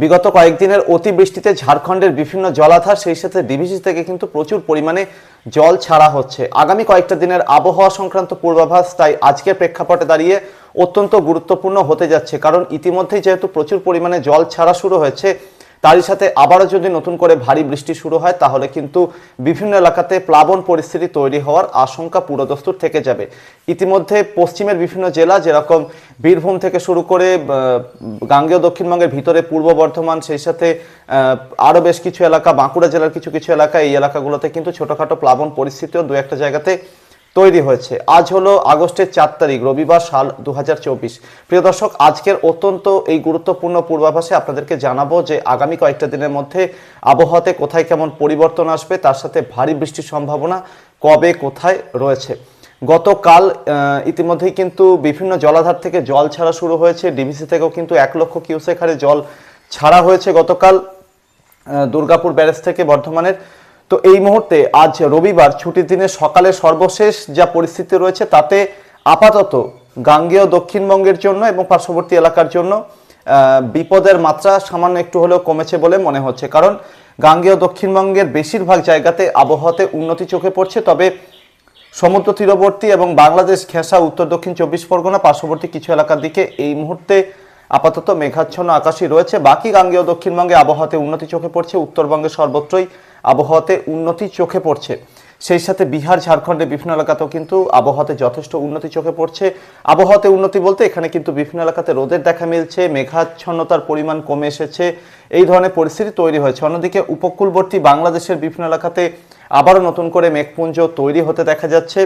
বিগত কয়েকদিনের অতিবৃষ্টিতে ঝাড়খণ্ডের বিভিন্ন জলাধার, সেই সাথে ডিভিসি থেকে কিন্তু প্রচুর পরিমাণে জল ছাড়া হচ্ছে। আগামী কয়েকটা দিনের আবহাওয়া সংক্রান্ত পূর্বাভাস, তাই আজকের প্রেক্ষাপটে দাঁড়িয়ে অত্যন্ত গুরুত্বপূর্ণ হতে যাচ্ছে, কারণ ইতিমধ্যেই যেহেতু প্রচুর পরিমাণে জল ছাড়া শুরু হয়েছে তারই সাথে আবারও যদি নতুন করে ভারী বৃষ্টি শুরু হয়, তাহলে কিন্তু বিভিন্ন এলাকাতে প্লাবন পরিস্থিতি তৈরি হওয়ার আশঙ্কা পুরোদস্তুর থেকে যাবে। ইতিমধ্যে পশ্চিমের বিভিন্ন জেলা, যেরকম বীরভূম থেকে শুরু করে গাঙ্গেয় দক্ষিণবঙ্গের ভিতরে পূর্ব বর্ধমান, সেই সাথে আরও বেশ কিছু এলাকা, বাঁকুড়া জেলার কিছু কিছু এলাকা, এই এলাকাগুলোতে কিন্তু ছোটোখাটো প্লাবন পরিস্থিতিও দু একটা জায়গাতে তৈরি হয়েছে। আজ হলো আগস্টের চার তারিখ, রবিবার সাল দুহাজার চব্বিশ। প্রিয় দর্শক, আজকের অত্যন্ত এই গুরুত্বপূর্ণ পূর্বাভাসে আপনাদেরকে জানাব যে আগামী কয়েকটা দিনের মধ্যে আবহাওয়াতে কোথায় কেমন পরিবর্তন আসবে, তার সাথে ভারী বৃষ্টির সম্ভাবনা কবে কোথায় রয়েছে। গতকাল ইতিমধ্যেই কিন্তু বিভিন্ন জলাধার থেকে জল ছাড়া শুরু হয়েছে। ডিভিসি থেকেও কিন্তু এক লক্ষ কিউসেক হারে জল ছাড়া হয়েছে গতকাল। দুর্গাপুর ব্যারেজ থেকে বর্ধমানের তো এই মুহূর্তে আজ রবিবার ছুটির দিনে সকালে সর্বশেষ যা পরিস্থিতি রয়েছে তাতে আপাতত গাঙ্গেয় দক্ষিণবঙ্গের জন্য এবং পার্শ্ববর্তী এলাকার জন্য বিপদের মাত্রা সামান্য একটু হলেও কমেছে বলে মনে হচ্ছে। কারণ গাঙ্গেয় দক্ষিণবঙ্গের বেশিরভাগ জায়গাতে আবহাওয়াতে উন্নতি চোখে পড়ছে, তবে সমুদ্র তীরবর্তী এবং বাংলাদেশ ঘেঁষা উত্তর দক্ষিণ চব্বিশ পরগনা, পার্শ্ববর্তী কিছু এলাকার দিকে এই মুহূর্তে আপাতত মেঘাচ্ছন্ন আকাশই রয়েছে। বাকি গাঙ্গেয় দক্ষিণবঙ্গে আবহাওয়াতে উন্নতি চোখে পড়ছে, উত্তরবঙ্গে সর্বত্রই আবহাওয়াতে উন্নতি চোখে পড়ছে। সেই সাথে বিহার, ঝাড়খণ্ডের বিভিন্ন এলাকাতেও কিন্তু আবহাওয়াতে যথেষ্ট উন্নতি চোখে পড়ছে। আবহাওয়াতে উন্নতি বলতে এখানে কিন্তু বিভিন্ন এলাকাতে রোদের দেখা মিলছে, মেঘাচ্ছন্নতার পরিমাণ কমে এসেছে, এই ধরনের পরিস্থিতি তৈরি হয়েছে। অন্যদিকে উপকূলবর্তী বাংলাদেশের বিভিন্ন এলাকাতে আবারও নতুন করে মেঘপুঞ্জ তৈরি হতে দেখা যাচ্ছে।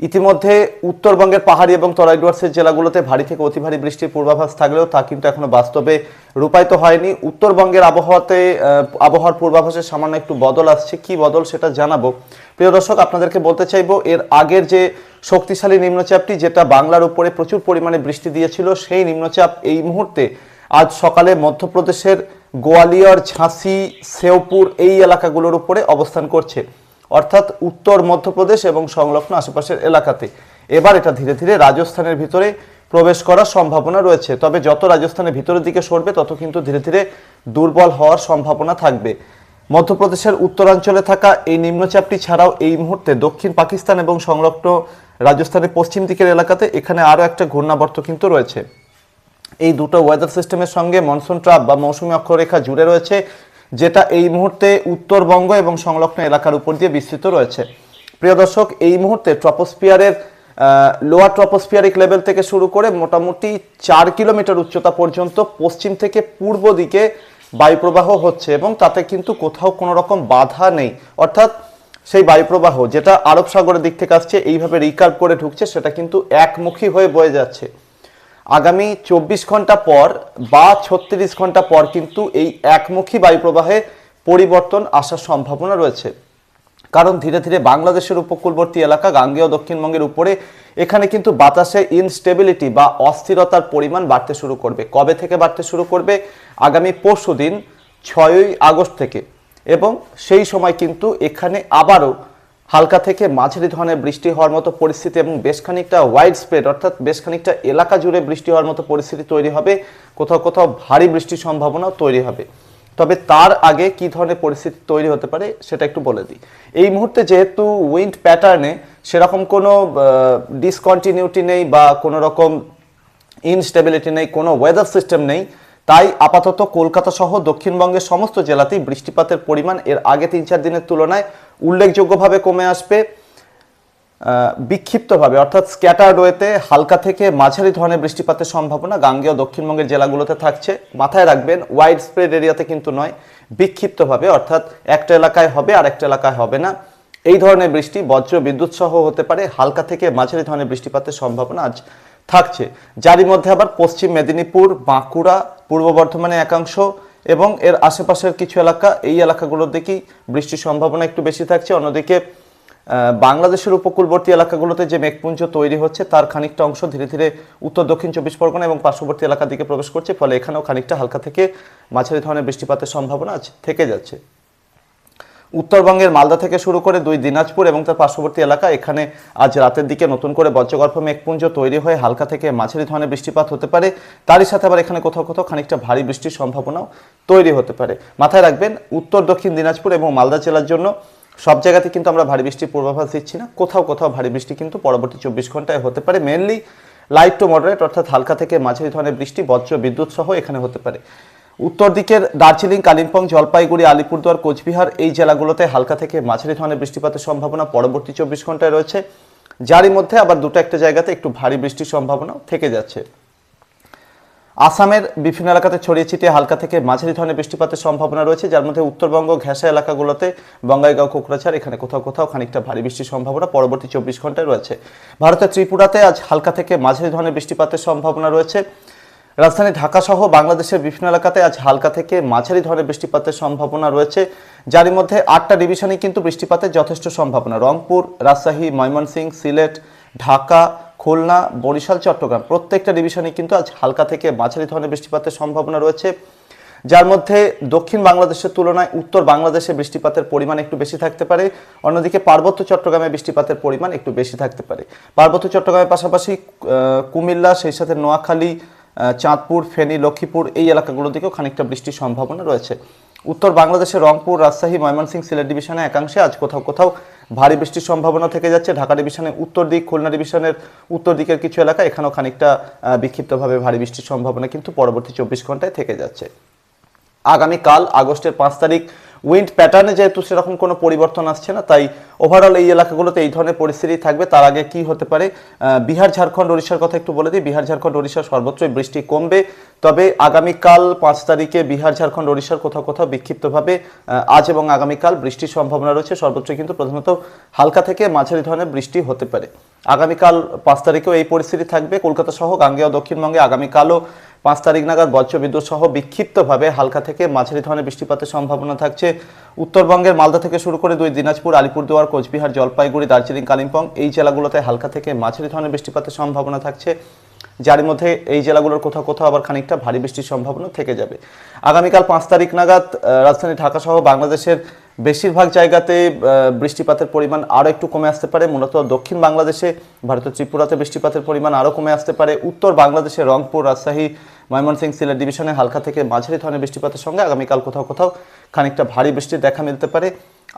ইতিমধ্যে উত্তরবঙ্গের পাহাড়ি এবং তরাই ডুয়ার্সের জেলাগুলোতে ভারী থেকে অতি ভারী বৃষ্টির পূর্বাভাস থাকলেও তা কিন্তু এখনও বাস্তবে রূপায়িত হয়নি। উত্তরবঙ্গের আবহাওয়াতে আবহাওয়ার পূর্বাভাসে সামান্য একটু বদল আসছে। কি বদল সেটা জানাব। প্রিয় দর্শক, আপনাদেরকে বলতে চাইব, এর আগের যে শক্তিশালী নিম্নচাপটি, যেটা বাংলার উপরে প্রচুর পরিমাণে বৃষ্টি দিয়েছিল, সেই নিম্নচাপ এই মুহূর্তে আজ সকালে মধ্যপ্রদেশের গোয়ালিয়র, ঝাঁসি শেওপুর এই এলাকাগুলোর উপরে অবস্থান করছে। অর্থাৎ উত্তর মধ্যপ্রদেশ এবং সংলগ্ন আশেপাশের এলাকাতে। এবার এটা ধীরে ধীরে রাজস্থানের ভিতরে প্রবেশ করার সম্ভাবনা রয়েছে। তবে যত রাজস্থানের ভিতরের দিকে সরবে, তত কিন্তু ধীরে ধীরে দুর্বল হওয়ার সম্ভাবনা থাকবে। মধ্যপ্রদেশের উত্তরাঞ্চলে থাকা এই নিম্নচাপটি ছাড়াও এই মুহূর্তে দক্ষিণ পাকিস্তান এবং সংলগ্ন রাজস্থানের পশ্চিম দিকের এলাকাতে এখানে আরও একটা ঘূর্ণাবর্ত কিন্তু রয়েছে। এই দুটো ওয়েদার সিস্টেমের সঙ্গে মনসুন ট্রাপ বা মৌসুমী অক্ষরেখা জুড়ে রয়েছে। যেটা এই মুহূর্তে উত্তরবঙ্গ এবং সংলগ্ন এলাকার উপর দিয়ে বিস্তৃত রয়েছে। প্রিয় দর্শক, এই মুহূর্তে ট্রপোস্ফিয়ারের লোয়ার ট্রপোস্ফিয়ারিক লেভেল থেকে শুরু করে মোটামুটি চার কিলোমিটার উচ্চতা পর্যন্ত পশ্চিম থেকে পূর্ব দিকে বায়ুপ্রবাহ হচ্ছে এবং তাতে কিন্তু কোথাও কোনো রকম বাধা নেই। অর্থাৎ সেই বায়ুপ্রবাহ যেটা আরব সাগরের দিক থেকে আসছে, এইভাবে রিকার্ভ করে ঢুকছে, সেটা কিন্তু একমুখী হয়ে বয়ে যাচ্ছে। আগামী চব্বিশ ঘণ্টা পর বা ছত্রিশ ঘণ্টা পর কিন্তু এই একমুখী বায়ুপ্রবাহে পরিবর্তন আসার সম্ভাবনা রয়েছে। কারণ ধীরে ধীরে বাংলাদেশের উপকূলবর্তী এলাকা গাঙ্গেয় দক্ষিণবঙ্গের উপরে এখানে কিন্তু বাতাসে ইনস্টেবিলিটি বা অস্থিরতার পরিমাণ বাড়তে শুরু করবে। কবে থেকে বাড়তে শুরু করবে? আগামী পরশু দিন ছয়ই আগস্ট থেকে। এবং সেই সময় কিন্তু এখানে আবারও হালকা থেকে মাঝারি ধরনের বৃষ্টি হওয়ার মতো পরিস্থিতি এবং বেশ খানিকটা ওয়াইড স্প্রেড অর্থাৎ বেশ খানিকটা এলাকা জুড়ে বৃষ্টি হওয়ার মতো পরিস্থিতি তৈরি হবে। কোথাও কোথাও ভারী বৃষ্টির সম্ভাবনাও তৈরি হবে। তবে তার আগে কি ধরনের পরিস্থিতি তৈরি হতে পারে সেটা একটু বলে দিই। এই মুহূর্তে যেহেতু উইন্ড প্যাটার্নে সেরকম কোনো ডিসকন্টিনিউটি নেই বা কোনো রকম ইনস্টেবিলিটি নেই, কোনো ওয়েদার সিস্টেম নেই তাই আপাতত কলকাতা সহ দক্ষিণবঙ্গের সমস্ত জেলাতেই বৃষ্টিপাতের পরিমাণ এর আগে তিন চার দিনের তুলনায় উল্লেখযোগ্যভাবে কমে আসবে বিক্ষিপ্তভাবে। অর্থাৎ স্ক্যাটার ওয়েতে হালকা থেকে মাঝারি ধরনের বৃষ্টিপাতের সম্ভাবনা গাঙ্গেয় দক্ষিণবঙ্গের জেলাগুলোতে থাকছে। মাথায় রাখবেন ওয়াইড স্প্রেড এরিয়াতে কিন্তু নয়, বিক্ষিপ্তভাবে। অর্থাৎ একটা এলাকায় হবে আর একটা এলাকায় হবে না। এই ধরনের বৃষ্টি বজ্র বিদ্যুৎ সহ হতে পারে, হালকা থেকে মাঝারি ধরনের বৃষ্টিপাতের সম্ভাবনা আজ থাকছে। যারই মধ্যে আবার পশ্চিম মেদিনীপুর, বাঁকুড়া পূর্ব বর্ধমানে একাংশ এবং এর আশেপাশের কিছু এলাকা, এই এলাকাগুলোর দিকেই বৃষ্টির সম্ভাবনা একটু বেশি থাকছে। অন্যদিকে বাংলাদেশের উপকূলবর্তী এলাকাগুলোতে যে মেঘপুঞ্জ তৈরি হচ্ছে, তার খানিকটা অংশ ধীরে ধীরে উত্তর দক্ষিণ চব্বিশ পরগনা এবং পার্শ্ববর্তী এলাকার দিকে প্রবেশ করছে, ফলে এখানেও খানিকটা হালকা থেকে মাঝারি ধরনের বৃষ্টিপাতের সম্ভাবনা আছে থেকে যাচ্ছে। উত্তরবঙ্গের মালদা থেকে শুরু করে দুই দিনাজপুর এবং তার পার্শ্ববর্তী এলাকা, এখানে আজ রাতের দিকে নতুন করে বজ্রগর্ভ মেঘপুঞ্জ তৈরি হয়ে হালকা থেকে মাঝারি ধরনের বৃষ্টিপাত হতে পারে। তারই সাথে আবার এখানে কোথাও কোথাও খানিকটা ভারী বৃষ্টির সম্ভাবনাও তৈরি হতে পারে। মাথায় রাখবেন, উত্তর, দক্ষিণ দিনাজপুর এবং মালদা জেলার জন্য সব জায়গাতে কিন্তু আমরা ভারী বৃষ্টির পূর্বাভাস দিচ্ছি না। কোথাও কোথাও ভারী বৃষ্টি কিন্তু পরবর্তী চব্বিশ ঘন্টায় হতে পারে। মেনলি লাইট টু মডারেট অর্থাৎ হালকা থেকে মাঝারি ধরনের বৃষ্টি, বজ্র, বিদ্যুৎ সহ এখানে হতে পারে। উত্তর দিকের দার্জিলিং, কালিম্পং, জলপাইগুড়ি, আলিপুরদুয়ার, কোচবিহার এই জেলাগুলোতে হালকা থেকে মাঝারি ধরনের বৃষ্টিপাতের সম্ভাবনা পরবর্তী চব্বিশ ঘন্টায় রয়েছে। যারই মধ্যে আবার দুটো একটা জায়গাতে একটু ভারী বৃষ্টির সম্ভাবনা থেকে যাচ্ছে। আসামের বিভিন্ন এলাকাতে ছড়িয়ে ছিটিয়ে হালকা থেকে মাঝারি ধরনের বৃষ্টিপাতের সম্ভাবনা রয়েছে, যার মধ্যে উত্তরবঙ্গ, ঘেঁষা এলাকাগুলোতে বঙ্গাইগাঁও, কোকরাঝাড়, এখানে কোথাও কোথাও খানিকটা ভারী বৃষ্টির সম্ভাবনা পরবর্তী চব্বিশ ঘন্টায় রয়েছে। ভারতের ত্রিপুরাতে আজ হালকা থেকে মাঝারি ধরনের বৃষ্টিপাতের সম্ভাবনা রয়েছে। রাজধানী ঢাকা সহ বাংলাদেশের বিভিন্ন এলাকাতে আজ হালকা থেকে মাঝারি ধরনের বৃষ্টিপাতের সম্ভাবনা রয়েছে। যার মধ্যে আটটা ডিভিশনে কিন্তু বৃষ্টিপাতের যথেষ্ট সম্ভাবনা। রংপুর, রাজশাহী, ময়মনসিংহ, সিলেট, ঢাকা, খুলনা, বরিশাল, চট্টগ্রাম প্রত্যেকটা ডিভিশনে কিন্তু আজ হালকা থেকে মাঝারি ধরনের বৃষ্টিপাতের সম্ভাবনা রয়েছে। যার মধ্যে দক্ষিণ বাংলাদেশের তুলনায় উত্তর বাংলাদেশে বৃষ্টিপাতের পরিমাণ একটু বেশি থাকতে পারে। অন্যদিকে পার্বত্য চট্টগ্রামে বৃষ্টিপাতের পরিমাণ একটু বেশি থাকতে পারে। পার্বত্য চট্টগ্রামের পাশাপাশি কুমিল্লা, সেই সাথে নোয়াখালী চাঁদপুর, ফেনী, লক্ষ্মীপুর এই এলাকাগুলো দিকেও খানিকটা বৃষ্টির সম্ভাবনা রয়েছে। উত্তর বাংলাদেশের রংপুর, রাজশাহী, ময়মনসিংহ সিলেট ডিভিশনে একাংশে আজ কোথাও কোথাও ভারী বৃষ্টির সম্ভাবনা থেকে যাচ্ছে। ঢাকা ডিভিশনে উত্তর দিক, খুলনা ডিভিশনের উত্তর দিকের কিছু এলাকা এখানেও খানিকটা বিক্ষিপ্তভাবে ভারী বৃষ্টির সম্ভাবনা কিন্তু পরবর্তী চব্বিশ ঘন্টায় থেকে যাচ্ছে। আগামীকাল আগস্টের পাঁচ তারিখ উইন্ড প্যাটার্নে যেহেতু সেরকম কোনো পরিবর্তন আসছে না, তাই ওভারঅল এই এলাকাগুলোতে এই ধরনের পরিস্থিতি থাকবে। তার আগে কি হতে পারে? বিহার, ঝাড়খণ্ড, ওড়িশার কথা একটু বলে দিই। বিহার, ঝাড়খণ্ড ওড়িশার সর্বত্রই বৃষ্টি কমবে। তবে আগামীকাল পাঁচ তারিখে বিহার, ঝাড়খণ্ড, ওড়িশার কোথাও কোথাও বিক্ষিপ্তভাবে আজ এবং আগামীকাল বৃষ্টির সম্ভাবনা রয়েছে। সর্বোচ্চ কিন্তু প্রধানত হালকা থেকে মাঝারি ধরনের বৃষ্টি হতে পারে। আগামীকাল পাঁচ তারিখেও এই পরিস্থিতি থাকবে। কলকাতা সহ গাঙ্গেয় দক্ষিণবঙ্গে আগামীকালও পাঁচ তারিখ নাগাদ বজ্রবিদ্যুৎ সহ বিক্ষিপ্তভাবে হালকা থেকে মাঝারি ধরনের বৃষ্টিপাতের সম্ভাবনা থাকছে। উত্তরবঙ্গের মালদা থেকে শুরু করে দুই দিনাজপুর, আলিপুরদুয়ার, কোচবিহার, জলপাইগুড়ি, দার্জিলিং, কালিম্পং এই জেলাগুলোতে হালকা থেকে মাঝারি ধরনের বৃষ্টিপাতের সম্ভাবনা থাকছে। যার মধ্যে এই জেলাগুলোর কোথাও কোথাও আবার খানিকটা ভারী বৃষ্টির সম্ভাবনা থেকে যাবে। আগামীকাল পাঁচ তারিখ নাগাদ রাজধানী ঢাকা সহ বাংলাদেশের বেশিরভাগ জায়গাতে বৃষ্টিপাতের পরিমাণ আরও একটু কমে আসতে পারে, মূলত দক্ষিণ বাংলাদেশে, ভারতের ত্রিপুরাতে বৃষ্টিপাতের পরিমাণ আরও কমে আসতে পারে, উত্তর বাংলাদেশে রংপুর, রাজশাহী, ময়মনসিংহ, সিলেট ডিভিশনে হালকা থেকে মাঝারি ধরনের বৃষ্টিপাতের সঙ্গে আগামীকাল কোথাও কোথাও খানিকটা ভারী বৃষ্টির দেখা মিলতে পারে।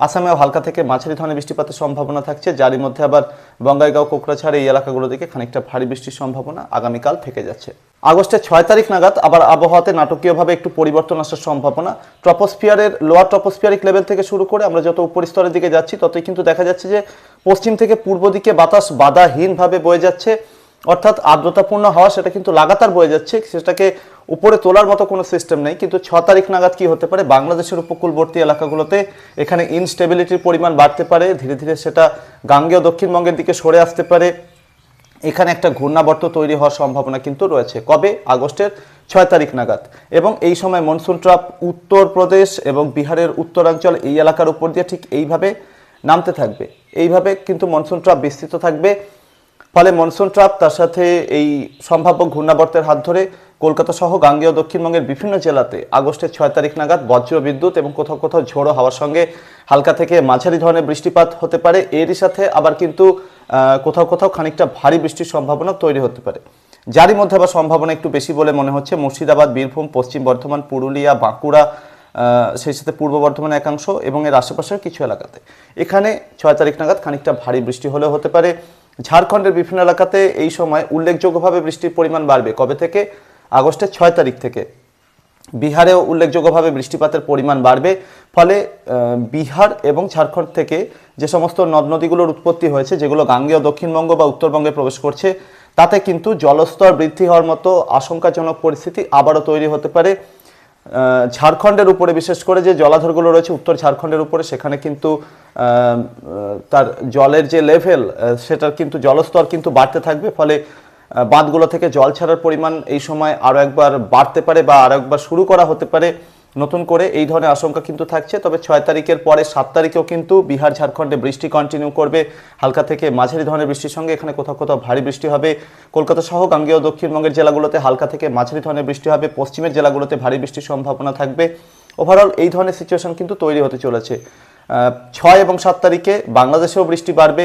আসামেও হালকা থেকে মাঝারি ধরনের বৃষ্টিপাতের সম্ভাবনা থাকছে। যারই মধ্যে আবার বঙ্গাইগাঁও কোকরাঝাড় এই এলাকাগুলো দিকে খানিকটা ভারী বৃষ্টির সম্ভাবনা আগামীকাল থেকে যাচ্ছে। আগস্টের ছয় তারিখ নাগাদ আবার আবহাওয়াতে নাটকীয়ভাবে একটু পরিবর্তন আসার সম্ভাবনা। ট্রপোস্ফিয়ারের, লোয়ার ট্রপোস্ফিয়ারিক লেভেল থেকে শুরু করে আমরা যত উপরিস্তরের দিকে যাচ্ছি, ততই কিন্তু দেখা যাচ্ছে যে পশ্চিম থেকে পূর্ব দিকে বাতাস বাধাহীনভাবে বয়ে যাচ্ছে। অর্থাৎ আর্দ্রতাপূর্ণ হাওয়া, সেটা কিন্তু লাগাতার বয়ে যাচ্ছে। সেটাকে উপরে তোলার মতো কোনো সিস্টেম নেই। কিন্তু ছ তারিখ নাগাদ কি হতে পারে? বাংলাদেশের উপকূলবর্তী এলাকাগুলোতে এখানে ইনস্টেবিলিটির পরিমাণ বাড়তে পারে। ধীরে ধীরে সেটা গাঙ্গেয় দক্ষিণবঙ্গের দিকে সরে আসতে পারে। এখানে একটা ঘূর্ণাবর্ত তৈরি হওয়ার সম্ভাবনা কিন্তু রয়েছে। কবে? আগস্টের ছয় তারিখ নাগাদ। এবং এই সময় মনসুন ট্রাপ উত্তরপ্রদেশ এবং বিহারের উত্তরাঞ্চল এই এলাকার উপর দিয়ে ঠিক এইভাবে নামতে থাকবে। এইভাবে কিন্তু মনসুন ট্রাপ বিস্তৃত থাকবে। ফলে মনসুন ট্রাপ তার সাথে এই সম্ভাব্য ঘূর্ণাবর্তের হাত ধরে কলকাতা সহ গাঙ্গেয় দক্ষিণবঙ্গের বিভিন্ন জেলাতে আগস্টের ছয় তারিখ নাগাদ বজ্র বিদ্যুৎ এবং কোথাও কোথাও ঝোড়ো হাওয়ার সঙ্গে হালকা থেকে মাঝারি ধরনের বৃষ্টিপাত হতে পারে। এরই সাথে আবার কিন্তু কোথাও কোথাও খানিকটা ভারী বৃষ্টির সম্ভাবনা তৈরি হতে পারে। যারই মধ্যে আবার সম্ভাবনা একটু বেশি বলে মনে হচ্ছে, মুর্শিদাবাদ, বীরভূম, পশ্চিম বর্ধমান, পুরুলিয়া, বাঁকুড়া সেই সাথে পূর্ব বর্ধমানের একাংশ এবং এর আশেপাশের কিছু এলাকাতে। এখানে ছয় তারিখ নাগাদ খানিকটা ভারী বৃষ্টি হলেও হতে পারে। ঝাড়খণ্ডের বিভিন্ন এলাকাতে এই সময় উল্লেখযোগ্যভাবে বৃষ্টির পরিমাণ বাড়বে। কবে থেকে? আগস্টের ছয় তারিখ থেকে। বিহারেও উল্লেখযোগ্যভাবে বৃষ্টিপাতের পরিমাণ বাড়বে। ফলে বিহার এবং ঝাড়খণ্ড থেকে যে সমস্ত নদ নদীগুলোর উৎপত্তি হয়েছে, যেগুলো গাঙ্গেয়, দক্ষিণবঙ্গ বা উত্তরবঙ্গে প্রবেশ করছে, তাতে কিন্তু জলস্তর বৃদ্ধি হওয়ার মতো আশঙ্কাজনক পরিস্থিতি আবারও তৈরি হতে পারে। ঝাড়খণ্ডের উপরে, বিশেষ করে যে জলাধারগুলো রয়েছে উত্তর ঝাড়খণ্ডের উপরে, সেখানে কিন্তু তার জলের যে লেভেল সেটার কিন্তু জলস্তর কিন্তু বাড়তে থাকবে। ফলে বাঁধগুলো থেকে জল ছাড়ার পরিমাণ এই সময় আরও একবার বাড়তে পারে বা আরও একবার শুরু করা হতে পারে। নতুন করে এই ধরনের আশঙ্কা কিন্তু থাকছে, তবে ছয় তারিখের পরে সাত তারিখেও কিন্তু বিহার, ঝাড়খণ্ডে বৃষ্টি কন্টিনিউ করবে। হালকা থেকে মাঝারি ধরনের বৃষ্টির সঙ্গে এখানে কোথাও কোথাও ভারী বৃষ্টি হবে। কলকাতা সহ গাঙ্গেয় দক্ষিণবঙ্গের জেলাগুলোতে হালকা থেকে মাঝারি ধরনের বৃষ্টি হবে। পশ্চিমের জেলাগুলোতে ভারী বৃষ্টির সম্ভাবনা থাকবে। ওভারঅল এই ধরনের সিচুয়েশন কিন্তু তৈরি হতে চলেছে। ছয় এবং সাত তারিখে বাংলাদেশেও বৃষ্টি বাড়বে।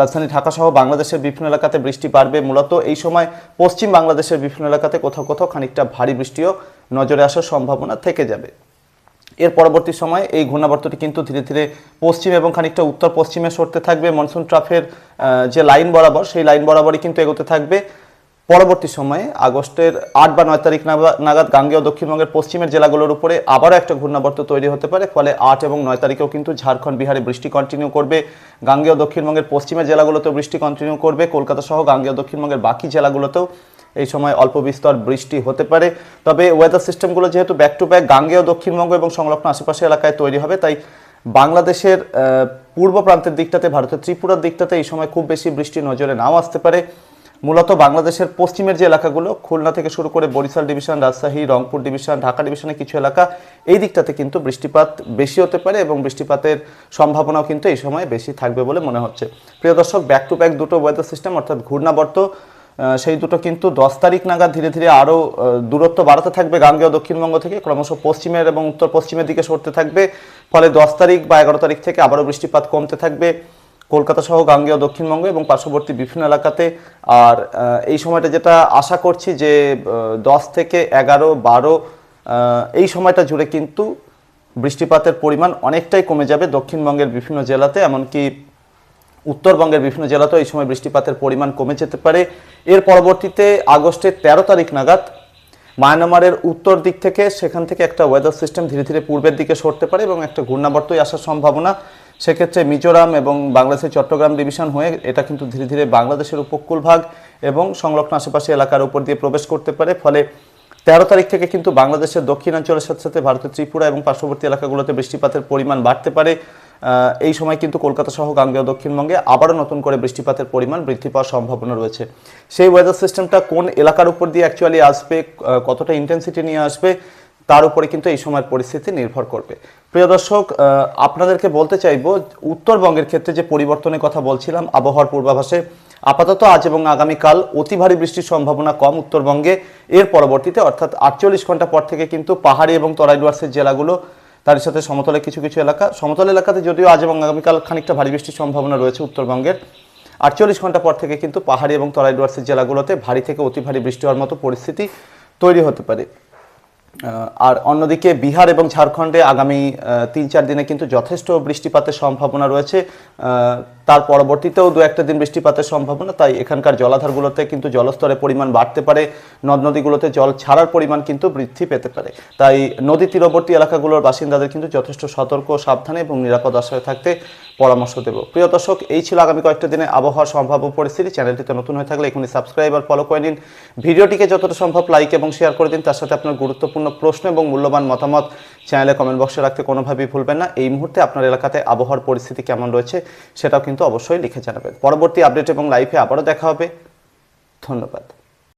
রাজধানী ঢাকা সহ বাংলাদেশের বিভিন্ন এলাকাতে বৃষ্টি বাড়বে। মূলত এই সময় পশ্চিম বাংলাদেশের বিভিন্ন এলাকাতে কোথাও কোথাও খানিকটা ভারী বৃষ্টিও নজরে আসার সম্ভাবনা থেকে যাবে। এর পরবর্তী সময় এই ঘূর্ণাবর্তটি কিন্তু ধীরে ধীরে পশ্চিম এবং খানিকটা উত্তর পশ্চিমে সরতে থাকবে। মনসুন ট্রাফের যে লাইন বরাবর, সেই লাইন বরাবরই কিন্তু এগোতে থাকবে। পরবর্তী সময়ে আগস্টের আট বা নয় তারিখ নাগা- নাগাদ গাঙ্গেয় দক্ষিণবঙ্গের পশ্চিমের জেলাগুলোর উপরে আবারও একটা ঘূর্ণাবর্ত তৈরি হতে পারে। ফলে আট এবং নয় তারিখেও কিন্তু ঝাড়খণ্ড, বিহারে বৃষ্টি কন্টিনিউ করবে। গাঙ্গেয় দক্ষিণবঙ্গের পশ্চিমের জেলাগুলোতেও বৃষ্টি কন্টিনিউ করবে। কলকাতা সহ গাঙ্গেয় দক্ষিণবঙ্গের বাকি জেলাগুলোতেও এই সময় অল্প বিস্তর বৃষ্টি হতে পারে। তবে ওয়েদার সিস্টেমগুলো যেহেতু ব্যাক টু ব্যাক গাঙ্গেয়, দক্ষিণবঙ্গ এবং সংলগ্ন আশেপাশে এলাকায় তৈরি হবে। তাই বাংলাদেশের পূর্ব প্রান্তের দিকটাতে, ভারতের ত্রিপুরার দিকটাতে এই সময় খুব বেশি বৃষ্টি নজরে নাও আসতে পারে। মূলত বাংলাদেশের পশ্চিমের যে এলাকাগুলো, খুলনা থেকে শুরু করে বরিশাল ডিভিশন, রাজশাহী, রংপুর ডিভিশন, ঢাকা ডিভিশনের কিছু এলাকা, এই দিকটাতে কিন্তু বৃষ্টিপাত বেশি হতে পারে এবং বৃষ্টিপাতের সম্ভাবনাও কিন্তু এই সময় বেশি থাকবে বলে মনে হচ্ছে। প্রিয় দর্শক ব্যাক টু ব্যাক দুটো ওয়েদার সিস্টেম অর্থাৎ ঘূর্ণাবর্ত সেই দুটো কিন্তু দশ তারিখ নাগাদ ধীরে ধীরে আরও দূরত্ব বাড়াতে থাকবে গাঙ্গেয় দক্ষিণবঙ্গ থেকে, ক্রমশ পশ্চিমের এবং উত্তর পশ্চিমের দিকে সরতে থাকবে। ফলে দশ তারিখ বা এগারো তারিখ থেকে আবারও বৃষ্টিপাত কমতে থাকবে। কলকাতা সহ গাঙ্গেয় দক্ষিণবঙ্গ এবং পার্শ্ববর্তী বিভিন্ন এলাকাতে। আর এই সময়টা যেটা আশা করছি যে দশ থেকে এগারো, বারো এই সময়টা জুড়ে কিন্তু বৃষ্টিপাতের পরিমাণ অনেকটাই কমে যাবে দক্ষিণবঙ্গের বিভিন্ন জেলাতে। এমনকি উত্তরবঙ্গের বিভিন্ন জেলাতেও এই সময় বৃষ্টিপাতের পরিমাণ কমে যেতে পারে। এর পরবর্তীতে আগস্টের তেরো তারিখ নাগাদ মায়ানমারের উত্তর দিক থেকে সেখান থেকে একটা ওয়েদার সিস্টেম ধীরে ধীরে পূর্বের দিকে সরতে পারে এবং একটা ঘূর্ণাবর্তই আসার সম্ভাবনা। সেক্ষেত্রে মিজোরাম এবং বাংলাদেশের চট্টগ্রাম ডিভিশন হয়ে এটা কিন্তু ধীরে ধীরে বাংলাদেশের উপকূল ভাগ এবং সংলগ্ন আশেপাশে এলাকার উপর দিয়ে প্রবেশ করতে পারে। ফলে তেরো তারিখ থেকে কিন্তু বাংলাদেশের দক্ষিণাঞ্চলের সাথে সাথে ভারতের ত্রিপুরা এবং পার্শ্ববর্তী এলাকাগুলোতে বৃষ্টিপাতের পরিমাণ বাড়তে পারে। এই সময় কিন্তু কলকাতা সহ গাঙ্গেয় দক্ষিণবঙ্গে আবারও নতুন করে বৃষ্টিপাতের পরিমাণ বৃদ্ধি পাওয়ার সম্ভাবনা রয়েছে। সেই ওয়েদার সিস্টেমটা কোন এলাকার উপর দিয়ে অ্যাকচুয়ালি আসবে কতটা ইন্টেন্সিটি নিয়ে আসবে, তার উপরে কিন্তু এই সময়ের পরিস্থিতি নির্ভর করবে। প্রিয় দর্শক আপনাদেরকে বলতে চাইব, উত্তরবঙ্গের ক্ষেত্রে যে পরিবর্তনের কথা বলছিলাম, আবহাওয়ার পূর্বাভাসে, আপাতত আজ এবং আগামীকাল অতি ভারী বৃষ্টির সম্ভাবনা কম উত্তরবঙ্গে। এর পরবর্তীতে অর্থাৎ আটচল্লিশ ঘণ্টা পর থেকে কিন্তু পাহাড়ি এবং তরাই ডুয়ার্সের জেলাগুলো তার সাথে সমতলে কিছু কিছু এলাকা। সমতল এলাকাতে যদিও আজ এবং আগামীকাল খানিকটা ভারী বৃষ্টির সম্ভাবনা রয়েছে উত্তরবঙ্গের। আটচল্লিশ ঘণ্টা পর থেকে কিন্তু পাহাড়ি এবং তরাই ডুয়ার্সের জেলাগুলোতে ভারী থেকে অতি ভারী বৃষ্টি হওয়ার মতো পরিস্থিতি তৈরি হতে পারে। আর অন্যদিকে বিহার এবং ঝাড়খণ্ডে আগামী তিন চার দিনে কিন্তু যথেষ্ট বৃষ্টিপাতের সম্ভাবনা রয়েছে। তার পরবর্তীতেও দু একটা দিন বৃষ্টিপাতের সম্ভাবনা, তাই এখানকার জলাধারগুলোতে কিন্তু জলস্তরের পরিমাণ বাড়তে পারে। নদ নদীগুলোতে জল ছাড়ার পরিমাণ কিন্তু বৃদ্ধি পেতে পারে। তাই নদী তীরবর্তী এলাকাগুলোর বাসিন্দাদের কিন্তু যথেষ্ট সতর্ক, সাবধানে এবং নিরাপদ আশ্রয়ে থাকতে পরামর্শ দেব। প্রিয় দর্শক, এই ছিল আগামী কয়েকটা দিনে আবহাওয়ার সম্ভাব্য পরিস্থিতি। চ্যানেলটিতে নতুন হয়ে থাকলে এখনই সাবস্ক্রাইব আর ফলো করে নিন। ভিডিওটিকে যতটা সম্ভব লাইক এবং শেয়ার করে দিন। তার সাথে আপনার গুরুত্বপূর্ণ প্রশ্ন এবং মূল্যবান মতামত চ্যানেলে কমেন্ট বক্সে রাখতে কোনোভাবেই ভুলবেন না। এই মুহূর্তে আপনার এলাকাতে আবহাওয়ার পরিস্থিতি কেমন রয়েছে সেটাও কিন্তু অবশ্যই লিখে জানাবেন। পরবর্তী আপডেট এবং লাইফে আবারও দেখা হবে। ধন্যবাদ।